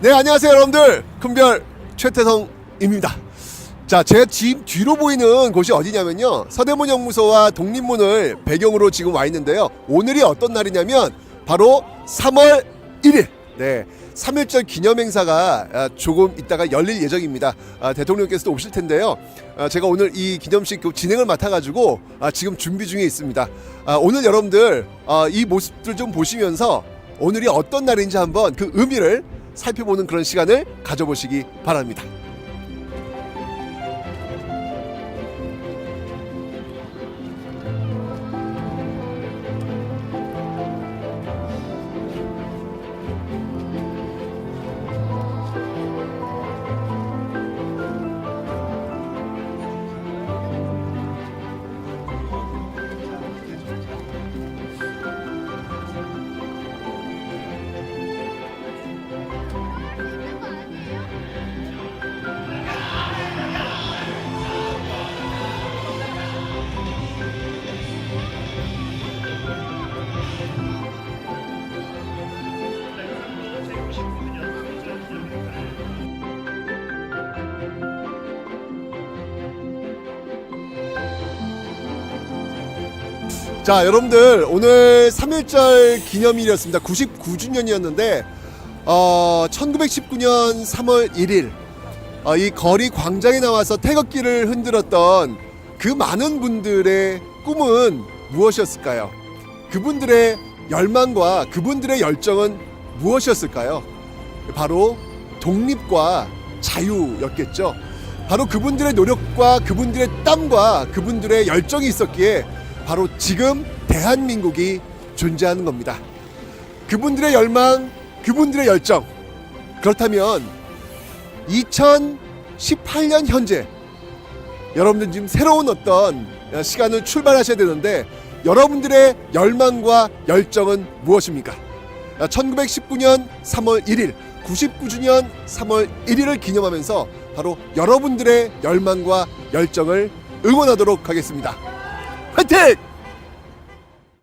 네, 안녕하세요, 여러분들. 큰별 최태성입니다. 자, 제 집 뒤로 보이는 곳이 어디냐면요. 서대문 연구소와 독립문을 배경으로 지금 와 있는데요. 오늘이 어떤 날이냐면 바로 3월 1일. 네. 3.1절 기념행사가 아, 조금 있다가 열릴 예정입니다. 아, 대통령께서도 오실 텐데요. 아, 제가 오늘 이 기념식 그 진행을 맡아가지고 아, 지금 준비 중에 있습니다. 아, 오늘 여러분들 아, 이 모습들 좀 보시면서 오늘이 어떤 날인지 한번 그 의미를 살펴보는 그런 시간을 가져보시기 바랍니다. 자, 여러분들 오늘 3.1절 기념일이었습니다. 99주년이었는데 어, 1919년 3월 1일 어, 이 거리 광장에 나와서 태극기를 흔들었던 그 많은 분들의 꿈은 무엇이었을까요? 그분들의 열망과 그분들의 열정은 무엇이었을까요? 바로 독립과 자유였겠죠. 바로 그분들의 노력과 그분들의 땀과 그분들의 열정이 있었기에 바로 지금 대한민국이 존재하는 겁니다. 그분들의 열망, 그분들의 열정. 그렇다면 2018년 현재 여러분들 지금 새로운 어떤 시간을 출발하셔야 되는데 여러분들의 열망과 열정은 무엇입니까? 1919년 3월 1일, 99주년 3월 1일을 기념하면서 바로 여러분들의 열망과 열정을 응원하도록 하겠습니다. 화이팅!